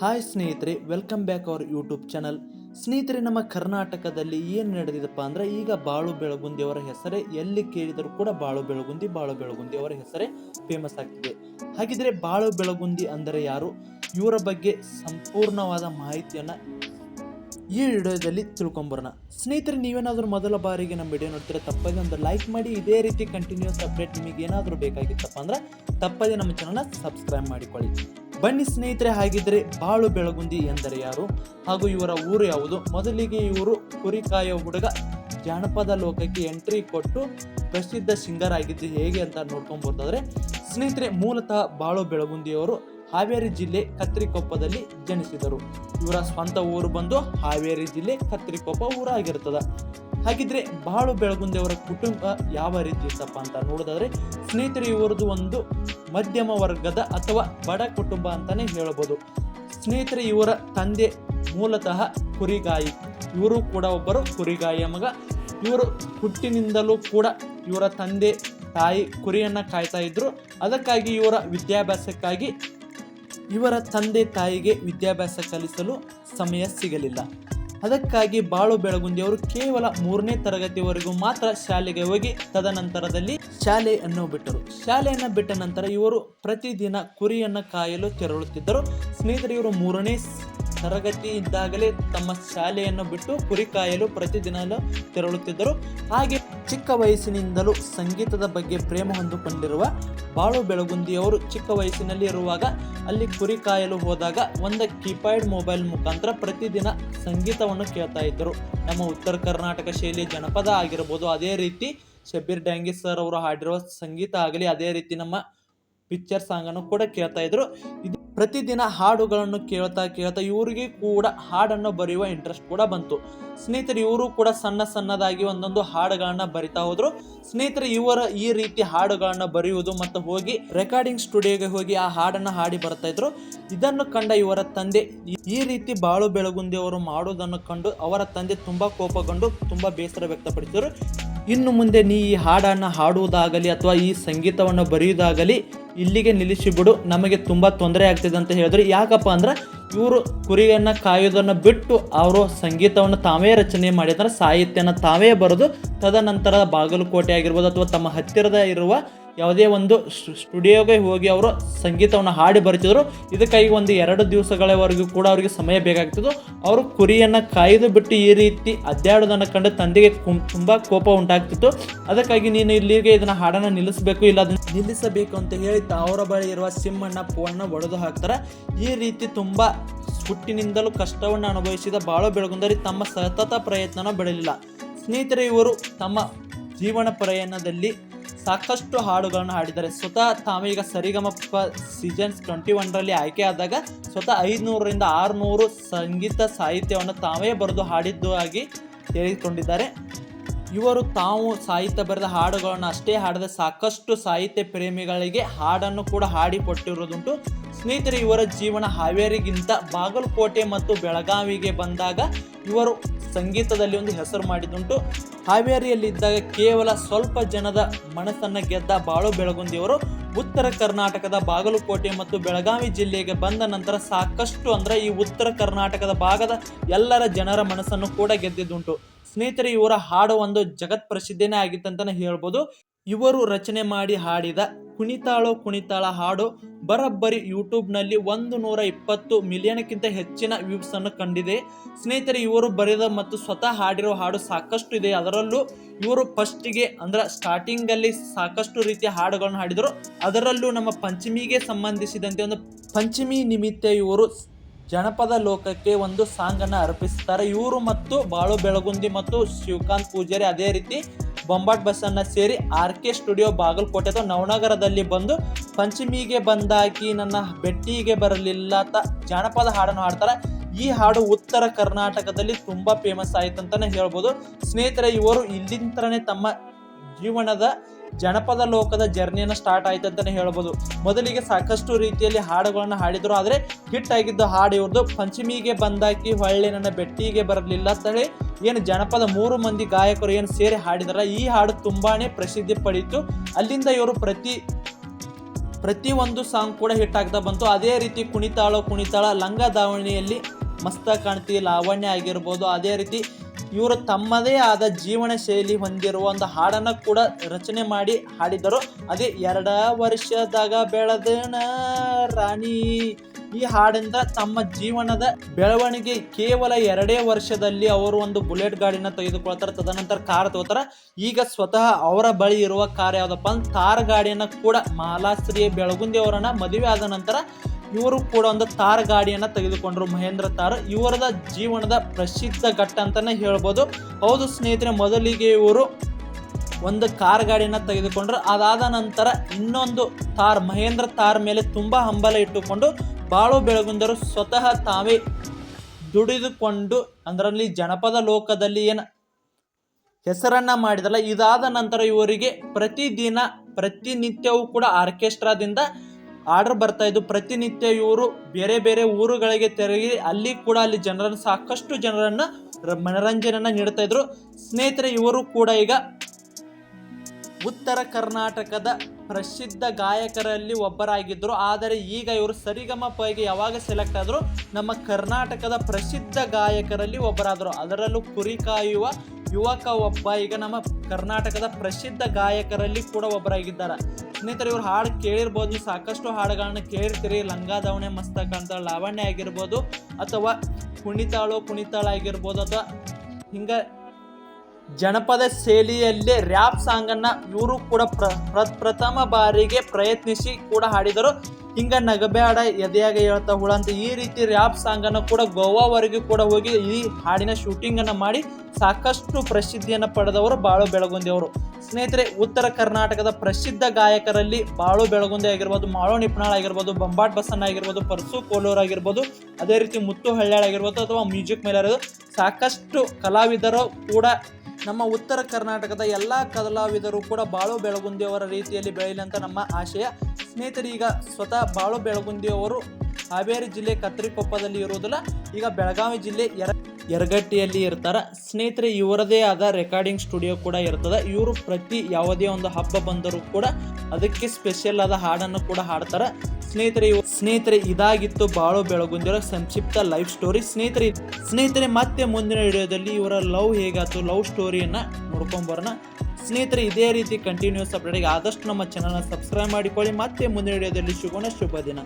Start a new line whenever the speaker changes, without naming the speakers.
Hi ಸ್ನೇಹಿತರೆ welcome back our YouTube channel ಸ್ನೇಹಿತರೆ, ನಮ್ಮ ಕರ್ನಾಟಕದಲ್ಲಿ ಏನು ನಡೆದಿದಪ್ಪ ಅಂದ್ರೆ ಈಗ ಬಾಳು ಬೆಳಗುಂದಿ ಅವರ ಹೆಸರೇ, ಎಲ್ಲಿ ಕೇಳಿದರೂ ಕೂಡ ಬಾಳು ಬೆಳಗುಂದಿ ಬಾಳು ಬೆಳಗುಂದಿ ಅವರ ಹೆಸರೇ ಫೇಮಸ್ ಆಗ್ತಿದೆ. ಹಾಗಿದ್ರೆ ಬಾಳು ಬೆಳಗುಂದಿ ಅಂದರೆ ಯಾರು? ಇವರ ಬಗ್ಗೆ ಸಂಪೂರ್ಣವಾದ ಮಾಹಿತಿಯನ್ನು ಈ ವಿಡಿಯೋದಲ್ಲಿ ತಿಳ್ಕೊಂಬರೋಣ. ಸ್ನೇಹಿತರೆ, ನೀವೇನಾದರೂ ಮೊದಲ ಬಾರಿಗೆ ನಮ್ಮ ವಿಡಿಯೋ ನೋಡ್ತೀರ ತಪ್ಪದೆ ಒಂದು ಲೈಕ್ ಮಾಡಿ, ಇದೇ ರೀತಿ ಕಂಟಿನ್ಯೂಸ್ ಅಪ್ಡೇಟ್ ನಿಮಗೆ ಏನಾದರೂ ಬೇಕಾಗಿತ್ತಪ್ಪ ಅಂದ್ರೆ ತಪ್ಪದೆ ನಮ್ಮ ಚಾನಲ್ನ ಸಬ್ಸ್ಕ್ರೈಬ್ ಮಾಡಿಕೊಳ್ಳಿ. ಬನ್ನಿ ಸ್ನೇಹಿತರೆ, ಹಾಗಿದ್ರೆ ಬಾಳು ಬೆಳಗುಂದಿ ಎಂದರೆ ಯಾರು? ಹಾಗೂ ಇವರ ಊರು ಯಾವುದು? ಮೊದಲಿಗೆ ಇವರು ಕುರಿಕಾಯ ಹುಡುಗ, ಜಾನಪದ ಲೋಕಕ್ಕೆ ಎಂಟ್ರಿ ಕೊಟ್ಟು ಪ್ರಸಿದ್ಧ ಸಿಂಗರ್ ಆಗಿದ್ದು ಹೇಗೆ ಅಂತ ನೋಡ್ಕೊಂಡ್ಬೋದಾದ್ರೆ ಸ್ನೇಹಿತರೆ, ಮೂಲತಃ ಬಾಳು ಬೆಳಗುಂದಿಯವರು ಹಾವೇರಿ ಜಿಲ್ಲೆ ಕತ್ರಿಕೊಪ್ಪದಲ್ಲಿ ಜನಿಸಿದರು. ಇವರ ಸ್ವಂತ ಊರು ಬಂದು ಹಾವೇರಿ ಜಿಲ್ಲೆ ಕತ್ರಿಕೊಪ್ಪ ಊರಾಗಿರ್ತದ. ಹಾಗಿದ್ರೆ ಬಾಳು ಬೆಳಗುಂದೆಯವರ ಕುಟುಂಬ ಯಾವ ರೀತಿ ಇತ್ತಪ್ಪ ಅಂತ ನೋಡೋದಾದ್ರೆ, ಸ್ನೇಹಿತರು ಇವರದು ಒಂದು ಮಧ್ಯಮ ವರ್ಗದ ಅಥವಾ ಬಡ ಕುಟುಂಬ ಅಂತಾನೆ ಹೇಳ್ಬೋದು. ಸ್ನೇಹಿತರೆ ಇವರ ತಂದೆ ಮೂಲತಃ ಕುರಿಗಾಯಿ, ಇವರು ಕೂಡ ಒಬ್ಬರು ಕುರಿಗಾಯಿಯ ಮಗ. ಇವರು ಹುಟ್ಟಿನಿಂದಲೂ ಕೂಡ ಇವರ ತಂದೆ, ತಾಯಿ ಕುರಿಯನ್ನ ಕಾಯ್ತಾ ಇದ್ದರು ಅದಕ್ಕಾಗಿ ಇವರ ವಿದ್ಯಾಭ್ಯಾಸಕ್ಕಾಗಿ ಇವರ ತಂದೆ, ತಾಯಿಗೆ ವಿದ್ಯಾಭ್ಯಾಸ ಕಲಿಸಲು ಸಮಯ ಸಿಗಲಿಲ್ಲ. ಅದಕ್ಕಾಗಿ ಬಾಳು ಬೆಳಗುಂದಿಯವರು ಕೇವಲ ಮೂರನೇ ತರಗತಿವರೆಗೂ ಮಾತ್ರ ಶಾಲೆಗೆ ಹೋಗಿ ತದನಂತರದಲ್ಲಿ ಶಾಲೆಯನ್ನು ಬಿಟ್ಟರು. ಶಾಲೆಯನ್ನು ಬಿಟ್ಟ ನಂತರ ಇವರು ಪ್ರತಿದಿನ ಕುರಿಯನ್ನು ಕಾಯಲು ತೆರಳುತ್ತಿದ್ದರು. ಸ್ನೇಹಿತರೆ, ಇವರು ಮೂರನೇ ತರಗತಿ ಇದ್ದಾಗಲೇ ತಮ್ಮ ಶಾಲೆಯನ್ನು ಬಿಟ್ಟು ಕುರಿ ಕಾಯಲು ಪ್ರತಿದಿನ ತೆರಳುತ್ತಿದ್ದರು. ಹಾಗೆ ಚಿಕ್ಕ ವಯಸ್ಸಿನಿಂದಲೂ ಸಂಗೀತದ ಬಗ್ಗೆ ಪ್ರೇಮ ಹೊಂದಿಕೊಂಡಿರುವ ಬಾಳು ಬೆಳಗುಂದಿಯವರು ಚಿಕ್ಕ ವಯಸ್ಸಿನಲ್ಲಿ ಇರುವಾಗ ಅಲ್ಲಿ ಕುರಿ ಕಾಯಲು ಹೋದಾಗ ಒಂದು ಕೀಪ್ಯಾಡ್ ಮೊಬೈಲ್ ಮುಖಾಂತರ ಪ್ರತಿದಿನ ಸಂಗೀತವನ್ನು ಕೇಳ್ತಾ ಇದ್ದರು. ನಮ್ಮ ಉತ್ತರ ಕರ್ನಾಟಕ ಶೈಲಿಯ ಜನಪದ ಆಗಿರ್ಬೋದು, ಅದೇ ರೀತಿ ಶಬೀರ್ ಡ್ಯಾಂಗಿ ಸರ್ ಅವರು ಹಾಡಿರುವ ಸಂಗೀತ ಆಗಲಿ, ಅದೇ ರೀತಿ ನಮ್ಮ ಪಿಕ್ಚರ್ ಸಾಂಗನ್ನು ಕೂಡ ಕೇಳ್ತಾ ಇದ್ರು ಇದು ಪ್ರತಿದಿನ ಹಾಡುಗಳನ್ನು ಕೇಳ್ತಾ ಕೇಳ್ತಾ ಇವರಿಗೆ ಕೂಡ ಹಾಡನ್ನು ಬರೆಯುವ ಇಂಟ್ರೆಸ್ಟ್ ಕೂಡ ಬಂತು. ಸ್ನೇಹಿತರು, ಇವರು ಕೂಡ ಸಣ್ಣ ಸಣ್ಣದಾಗಿ ಒಂದೊಂದು ಹಾಡುಗಳನ್ನ ಬರಿತಾ ಹೋದ್ರು. ಸ್ನೇಹಿತರು, ಇವರ ಈ ರೀತಿ ಹಾಡುಗಳನ್ನ ಬರೆಯುವುದು ಮತ್ತು ಹೋಗಿ ರೆಕಾರ್ಡಿಂಗ್ ಸ್ಟುಡಿಯೋಗೆ ಹೋಗಿ ಆ ಹಾಡನ್ನ ಹಾಡಿ ಬರ್ತಾ ಇದ್ರು. ಇದನ್ನು ಕಂಡ ಇವರ ತಂದೆ ಈ- ರೀತಿ ಬಾಳು ಬೆಳಗುಂದಿ ಅವರು ಮಾಡುವುದನ್ನು ಕಂಡು ಅವರ ತಂದೆ ತುಂಬಾ ಕೋಪಗೊಂಡು ತುಂಬಾ ಬೇಸರ ವ್ಯಕ್ತಪಡಿಸಿದರು. ಇನ್ನು ಮುಂದೆ ನೀ ಈ ಹಾಡನ್ನು ಹಾಡುವುದಾಗಲಿ ಅಥವಾ ಈ ಸಂಗೀತವನ್ನು ಬರೆಯುವುದಾಗಲಿ ಇಲ್ಲಿಗೆ ನಿಲ್ಲಿಸಿಬಿಡು ನಮಗೆ ತುಂಬ ತೊಂದರೆ ಆಗ್ತಿದೆ ಅಂತ ಹೇಳಿದ್ರು. ಯಾಕಪ್ಪ ಅಂದ್ರೆ ಇವರು ಕುರಿಯನ್ನು ಕಾಯೋದನ್ನು ಬಿಟ್ಟು ಅವರು ಸಂಗೀತವನ್ನು ತಾವೇ ರಚನೆ ಮಾಡಿದ್ರೆ ಸಾಹಿತ್ಯನ ತಾವೇ ಬರೆದು ತದನಂತರ ಬಾಗಲಕೋಟೆ ಆಗಿರ್ಬೋದು ಅಥವಾ ತಮ್ಮ ಹತ್ತಿರದ ಇರುವ ಯಾವುದೇ ಒಂದು ಸ್ಟುಡಿಯೋಗೆ ಹೋಗಿ ಅವರು ಸಂಗೀತವನ್ನು ಹಾಡಿ ಬರಿತಿದ್ರು. ಇದಕ್ಕಾಗಿ ಒಂದು ಎರಡು ದಿವಸಗಳವರೆಗೂ ಕೂಡ ಅವರಿಗೆ ಸಮಯ ಬೇಕಾಗ್ತಿತ್ತು. ಅವರು ಕುರಿಯನ್ನು ಕಾಯ್ದು ಬಿಟ್ಟು ಈ ರೀತಿ ಅದ್ದಾಡೋದನ್ನು ಕಂಡು ತಂದೆಗೆ ತುಂಬ ಕೋಪ ಉಂಟಾಗ್ತಿತ್ತು. ಅದಕ್ಕಾಗಿ ನೀನು ಇಲ್ಲಿಗೆ ಇದನ್ನು ಹಾಡನ್ನು ನಿಲ್ಲಿಸಬೇಕು, ಇಲ್ಲ ಅದನ್ನು ನಿಲ್ಲಿಸಬೇಕು ಅಂತ ಹೇಳಿ ಅವರ ಬಳಿ ಇರುವ ಸಿಮ್ಮಣ್ಣ ಫೋನ್ನ ಒಡೆದು ಹಾಕ್ತಾರೆ. ಈ ರೀತಿ ತುಂಬ ಹುಟ್ಟಿನಿಂದಲೂ ಕಷ್ಟವನ್ನು ಅನುಭವಿಸಿದ ಬಾಳು ಬೆಳಗುಂದರಿ ತಮ್ಮ ಸತತ ಪ್ರಯತ್ನನ ಬಿಡಲಿಲ್ಲ ಸ್ನೇಹಿತರೆ, ಇವರು ತಮ್ಮ ಜೀವನ ಪ್ರಯಾಣದಲ್ಲಿ ಸಾಕಷ್ಟು ಹಾಡುಗಳನ್ನು ಹಾಡಿದ್ದಾರೆ. ಸ್ವತಃ ತಾವೀಗ ಸರಿಗಮಪ್ಪ ಸೀಸನ್ಸ್ ಟ್ವೆಂಟಿ ಒನ್ರಲ್ಲಿ ಆಯ್ಕೆ ಆದಾಗ ಸ್ವತಃ ಐದುನೂರರಿಂದ ಆರುನೂರು ಸಂಗೀತ ಸಾಹಿತ್ಯವನ್ನು ತಾವೇ ಬರೆದು ಹಾಡಿದ್ದು ಆಗಿ ಹೇಳಿಕೊಂಡಿದ್ದಾರೆ. ಇವರು ತಾವು ಸಾಹಿತ್ಯ ಬರೆದ ಹಾಡುಗಳನ್ನು ಅಷ್ಟೇ ಹಾಡದ ಸಾಕಷ್ಟು ಸಾಹಿತ್ಯ ಪ್ರೇಮಿಗಳಿಗೆ ಹಾಡನ್ನು ಕೂಡ ಹಾಡಿಕೊಟ್ಟಿರುವುದುಂಟು. ಸ್ನೇಹಿತರೆ, ಇವರ ಜೀವನ ಹಾವೇರಿಗಿಂತ ಬಾಗಲಕೋಟೆ ಮತ್ತು ಬೆಳಗಾವಿಗೆ ಬಂದಾಗ ಇವರು ಸಂಗೀತದಲ್ಲಿ ಒಂದು ಹೆಸರು ಮಾಡಿದ್ದುಂಟು. ಹಾವೇರಿಯಲ್ಲಿದ್ದಾಗ ಕೇವಲ ಸ್ವಲ್ಪ ಜನದ ಮನಸ್ಸನ್ನು ಗೆದ್ದ ಬಾಳು ಬೆಳಗುಂದಿಯವರು ಉತ್ತರ ಕರ್ನಾಟಕದ ಬಾಗಲಕೋಟೆ ಮತ್ತು ಬೆಳಗಾವಿ ಜಿಲ್ಲೆಗೆ ಬಂದ ನಂತರ ಸಾಕಷ್ಟು ಅಂದರೆ ಈ ಉತ್ತರ ಕರ್ನಾಟಕದ ಭಾಗದ ಎಲ್ಲರ ಜನರ ಮನಸ್ಸನ್ನು ಕೂಡ ಗೆದ್ದಿದ್ದುಂಟು. ಸ್ನೇಹಿತರೆ, ಇವರ ಹಾಡು ಒಂದು ಜಗತ್ ಪ್ರಸಿದ್ಧನೇ ಆಗಿತ್ತಂತಾನೆ ಹೇಳ್ಬೋದು. ಇವರು ರಚನೆ ಮಾಡಿ ಹಾಡಿದ ಕುಣಿತಾಳೋ ಕುಣಿತಾಳ ಹಾಡು ಬರಬ್ಬರಿ ಯೂಟ್ಯೂಬ್ನಲ್ಲಿ ಒಂದು ನೂರ ಇಪ್ಪತ್ತು ಮಿಲಿಯನ್ಕ್ಕಿಂತ ಹೆಚ್ಚಿನ ವ್ಯೂಸ್ ಅನ್ನು ಕಂಡಿದೆ. ಸ್ನೇಹಿತರೆ, ಇವರು ಬರೆದ ಮತ್ತು ಸ್ವತಃ ಹಾಡಿರೋ ಹಾಡು ಸಾಕಷ್ಟು ಇದೆ. ಅದರಲ್ಲೂ ಇವರು ಫಸ್ಟಿಗೆ ಅಂದ್ರೆ ಸ್ಟಾರ್ಟಿಂಗ್ ಅಲ್ಲಿ ಸಾಕಷ್ಟು ರೀತಿಯ ಹಾಡುಗಳನ್ನು ಹಾಡಿದರು. ಅದರಲ್ಲೂ ನಮ್ಮ ಪಂಚಮಿಗೆ ಸಂಬಂಧಿಸಿದಂತೆ ಒಂದು ಪಂಚಮಿ ನಿಮಿತ್ತ ಇವರು ಜನಪದ ಲೋಕಕ್ಕೆ ಒಂದು ಸಾಂಗ್ ಅನ್ನ ಅರ್ಪಿಸ್ತಾರೆ. ಇವರು ಮತ್ತು ಬಾಳು ಬೆಳಗುಂದಿ ಮತ್ತು ಶಿವಕಾಂತ್ ಪೂಜಾರಿ ಅದೇ ರೀತಿ ಬೊಂಬಾಟ್ ಬಸ್ ಅನ್ನ ಸೇರಿ ಆರ್ ಕೆ ಸ್ಟುಡಿಯೋ ಬಾಗಲಕೋಟೆ ಅಥವಾ ನವನಗರದಲ್ಲಿ ಬಂದು ಪಂಚಮಿಗೆ ಬಂದಾಕಿ ನನ್ನ ಬೆಟ್ಟಿಗೆ ಬರಲಿಲ್ಲ ಅಂತ ಜಾನಪದ ಹಾಡನ್ನು ಹಾಡ್ತಾರೆ. ಈ ಹಾಡು ಉತ್ತರ ಕರ್ನಾಟಕದಲ್ಲಿ ತುಂಬಾ ಫೇಮಸ್ ಆಯ್ತು ಅಂತಾನೆ ಹೇಳ್ಬೋದು. ಸ್ನೇಹಿತರೆ, ಇವರು ಇಲ್ಲಿಂದನೇ ತಮ್ಮ ಜೀವನದ ಜನಪದ ಲೋಕದ ಜರ್ನಿಯನ್ನು ಸ್ಟಾರ್ಟ್ ಆಯ್ತು ಅಂತಲೇ ಹೇಳ್ಬೋದು. ಮೊದಲಿಗೆ ಸಾಕಷ್ಟು ರೀತಿಯಲ್ಲಿ ಹಾಡುಗಳನ್ನು ಹಾಡಿದ್ರು, ಆದರೆ ಹಿಟ್ ಆಗಿದ್ದ ಹಾಡು ಇವ್ರದ್ದು ಪಂಚಮಿಗೆ ಬಂದಾಕಿ ಹೊಳ್ಳಿ ನನ್ನ ಬೆಟ್ಟಿಗೆ ಬರಲಿಲ್ಲ ಅಂತೇಳಿ ಏನು ಜನಪದ ಮೂರು ಮಂದಿ ಗಾಯಕರು ಏನು ಸೇರಿ ಹಾಡಿದಾರ, ಈ ಹಾಡು ತುಂಬಾನೇ ಪ್ರಸಿದ್ಧಿ ಪಡೀತು. ಅಲ್ಲಿಂದ ಇವರು ಪ್ರತಿ ಪ್ರತಿ ಒಂದು ಸಾಂಗ್ ಕೂಡ ಹಿಟ್ ಆಗ್ತಾ ಬಂತು. ಅದೇ ರೀತಿ ಕುಣಿತಾಳೋ ಕುಣಿತಾಳ, ಲಂಗ ದಾವಣಿಯಲ್ಲಿ ಮಸ್ತ ಕಾಣ್ತಿ, ಲಾವಣ್ಯ ಆಗಿರ್ಬೋದು, ಅದೇ ರೀತಿ ಇವರು ತಮ್ಮದೇ ಆದ ಜೀವನ ಶೈಲಿ ಹೊಂದಿರುವ ಒಂದು ಹಾಡನ್ನು ಕೂಡ ರಚನೆ ಮಾಡಿ ಹಾಡಿದರು. ಅದೇ ಎರಡ ವರ್ಷದಾಗ ಬೆಳೆದಣ ರಾಣಿ. ಈ ಹಾಡಿಂದ ತಮ್ಮ ಜೀವನದ ಬೆಳವಣಿಗೆ ಕೇವಲ ಎರಡೇ ವರ್ಷದಲ್ಲಿ ಅವರು ಒಂದು ಬುಲೆಟ್ ಗಾಡಿನ ತೆಗೆದುಕೊಳ್ತಾರೆ. ತದನಂತರ ಕಾರ್ ತಗೋತಾರೆ. ಈಗ ಸ್ವತಃ ಅವರ ಬಳಿ ಇರುವ ಕಾರ್ ಯಾವುದಪ್ಪ ಅಂದ್ರೆ ಕಾರ್ ಗಾಡಿಯನ್ನ ಕೂಡ ಮಾಲಾಶ್ರೀ ಬೆಳಗುಂದಿ ಅವರನ್ನ ಮದುವೆ ಆದ ನಂತರ ಇವರು ಕೂಡ ಒಂದು ತಾರ್ ಗಾಡಿಯನ್ನು ತೆಗೆದುಕೊಂಡರು ಮಹೇಂದ್ರ ತಾರ್. ಇವರದ ಜೀವನದ ಪ್ರಸಿದ್ಧ ಘಟ್ಟ ಅಂತಲೇ ಹೇಳ್ಬೋದು. ಹೌದು ಸ್ನೇಹಿತರೆ, ಮೊದಲಿಗೆ ಇವರು ಒಂದು ಕಾರ್ ಗಾಡಿನ ತೆಗೆದುಕೊಂಡ್ರು. ಅದಾದ ನಂತರ ಇನ್ನೊಂದು ತಾರ್, ಮಹೇಂದ್ರ ತಾರ್ ಮೇಲೆ ತುಂಬ ಹಂಬಲ ಇಟ್ಟುಕೊಂಡು ಬಾಳು ಬೆಳಗುಂದರು ಸ್ವತಃ ತಾವೇ ದುಡಿದುಕೊಂಡು, ಅದರಲ್ಲಿ ಜನಪದ ಲೋಕದಲ್ಲಿ ಏನು ಹೆಸರನ್ನು ಮಾಡಿದಲ್ಲ ಇದಾದ ನಂತರ ಇವರಿಗೆ ಪ್ರತಿದಿನ ಪ್ರತಿನಿತ್ಯವೂ ಕೂಡ ಆರ್ಕೆಸ್ಟ್ರಾದಿಂದ ಆರ್ಡರ್ ಬರ್ತಾ ಇದ್ದು ಪ್ರತಿನಿತ್ಯ ಇವರು ಬೇರೆ ಬೇರೆ ಊರುಗಳಿಗೆ ತೆರಳಿ ಅಲ್ಲಿ ಕೂಡ ಅಲ್ಲಿ ಜನರನ್ನು ಸಾಕಷ್ಟು ಜನರನ್ನ ಮನೋರಂಜನೆಯನ್ನು ನೀಡ್ತಾ ಇದ್ರು. ಸ್ನೇಹಿತರೆ, ಇವರು ಕೂಡ ಈಗ ಉತ್ತರ ಕರ್ನಾಟಕದ ಪ್ರಸಿದ್ಧ ಗಾಯಕರಲ್ಲಿ ಒಬ್ಬರಾಗಿದ್ದರು. ಆದರೆ ಈಗ ಇವರು ಸರಿಗಮ ಪೈಗೆ ಯಾವಾಗ ಸೆಲೆಕ್ಟ್ ಆದರು ನಮ್ಮ ಕರ್ನಾಟಕದ ಪ್ರಸಿದ್ಧ ಗಾಯಕರಲ್ಲಿ ಒಬ್ಬರಾದರು. ಅದರಲ್ಲೂ ಕುರಿ ಕಾಯುವ ಯುವಕ ಒಬ್ಬ, ಈಗ ನಮ್ಮ ಕರ್ನಾಟಕದ ಪ್ರಸಿದ್ಧ ಗಾಯಕರಲ್ಲಿ ಕೂಡ ಒಬ್ಬರಾಗಿದ್ದಾರೆ. ಸ್ನೇಹಿತರೆ, ಇವ್ರು ಹಾಡು ಕೇಳಿರ್ಬೋದು, ಸಾಕಷ್ಟು ಹಾಡುಗಳನ್ನ ಕೇಳಿರ್ತೀರಿ ಲಂಗಾದವಣೆ ಮಸ್ತಕ ಅಂತ ಲಾವಣ್ಯ ಆಗಿರ್ಬೋದು, ಅಥವಾ ಕುಣಿತಾಳು ಕುಣಿತಾಳ ಆಗಿರ್ಬೋದು, ಅಥವಾ ಹಿಂಗ ಜನಪದ ಶೈಲಿಯಲ್ಲಿ ರ್ಯಾಪ್ ಸಾಂಗನ್ನು ಇವರು ಕೂಡ ಪ್ರ- ಪ್ರಥಮ ಬಾರಿಗೆ ಪ್ರಯತ್ನಿಸಿ ಕೂಡ ಹಾಡಿದರು. ಹಿಂಗ ನಗಬೇಡ ಎದೆಯಾಗ ಹೇಳ್ತಾ ಹುಳ ಅಂತ ಈ ರೀತಿ ರ್ಯಾಪ್ ಸಾಂಗ್ ಅನ್ನು ಕೂಡ ಗೋವಾವರೆಗೂ ಕೂಡ ಹೋಗಿ ಈ ಹಾಡಿನ ಶೂಟಿಂಗ್ ಅನ್ನ ಮಾಡಿ ಸಾಕಷ್ಟು ಪ್ರಸಿದ್ಧಿಯನ್ನು ಪಡೆದವರು ಬಾಳು ಬೆಳಗುಂದಿಯವರು. ಸ್ನೇಹಿತರೆ, ಉತ್ತರ ಕರ್ನಾಟಕದ ಪ್ರಸಿದ್ಧ ಗಾಯಕರಲ್ಲಿ ಬಾಳು ಬೆಳಗುಂದಿ ಆಗಿರ್ಬೋದು, ಮಾಳು ನಿಪ್ನಾಳ್ ಆಗಿರ್ಬೋದು, ಬಂಬಾಟ್ ಬಸಣ್ಣ ಆಗಿರ್ಬೋದು, ಪರ್ಸು ಕೋಲೂರ್ ಆಗಿರ್ಬೋದು, ಅದೇ ರೀತಿ ಮುತ್ತು ಹಳ್ಳ್ಯಾಳ್ ಆಗಿರ್ಬೋದು ಅಥವಾ ಮ್ಯೂಸಿಕ್ ಮೇಲೆ ಸಾಕಷ್ಟು ಕಲಾವಿದರು ಕೂಡ ನಮ್ಮ ಉತ್ತರ ಕರ್ನಾಟಕದ ಎಲ್ಲ ಕಲಾವಿದರು ಕೂಡ ಬಾಳು ಬೆಳಗುಂದಿಯವರ ರೀತಿಯಲ್ಲಿ ಬೆಳೆಯಲಿ ಅಂತ ನಮ್ಮ ಆಶಯ. ಸ್ನೇಹಿತರೆ, ಈಗ ಸ್ವತಃ ಬಾಳು ಬೆಳಗುಂದಿಯವರು ಹಾವೇರಿ ಜಿಲ್ಲೆ ಕತ್ರಿಕೊಪ್ಪದಲ್ಲಿ ಇರುವುದಿಲ್ಲ. ಈಗ ಬೆಳಗಾವಿ ಜಿಲ್ಲೆ ಯರ ಯರಗಟ್ಟಿಯಲ್ಲಿ ಇರ್ತಾರೆ. ಸ್ನೇಹಿತರೆ, ಇವರದೇ ಆದ ರೆಕಾರ್ಡಿಂಗ್ ಸ್ಟುಡಿಯೋ ಕೂಡ ಇರ್ತದೆ. ಇವರು ಪ್ರತಿ ಯಾವುದೇ ಒಂದು ಹಬ್ಬ ಬಂದರೂ ಕೂಡ ಅದಕ್ಕೆ ಸ್ಪೆಷಲ್ ಆದ ಹಾಡನ್ನು ಕೂಡ ಹಾಡ್ತಾರೆ. ಸ್ನೇಹಿತರೆ ಸ್ನೇಹಿತರೆ, ಇದಾಗಿತ್ತು ಬಾಳು ಬೆಳಗುಂದಿರೋ ಸಂಕ್ಷಿಪ್ತ ಲೈಫ್ ಸ್ಟೋರಿ ಸ್ನೇಹಿತರೆ ಸ್ನೇಹಿತರೆ, ಮತ್ತೆ ಮುಂದಿನ ವಿಡಿಯೋದಲ್ಲಿ ಇವರ ಲವ್ ಹೇಗಾಯ್ತು, ಲವ್ ಸ್ಟೋರಿಯನ್ನ ನೋಡ್ಕೊಂಬರೋಣ ಸ್ನೇಹಿತರೆ, ಇದೇ ರೀತಿ ಕಂಟಿನ್ಯೂಸ್ ಅಪ್ಡೇಟ್ಗೆ ಆದಷ್ಟು ನಮ್ಮ ಚಾನಲ್ನ ಸಬ್ಸ್ಕ್ರೈಬ್ ಮಾಡಿಕೊಳ್ಳಿ. ಮತ್ತೆ ಮುಂದಿನ ವಿಡಿಯೋದಲ್ಲಿ ಸಿಗೋಣ. ಶುಭ ದಿನ.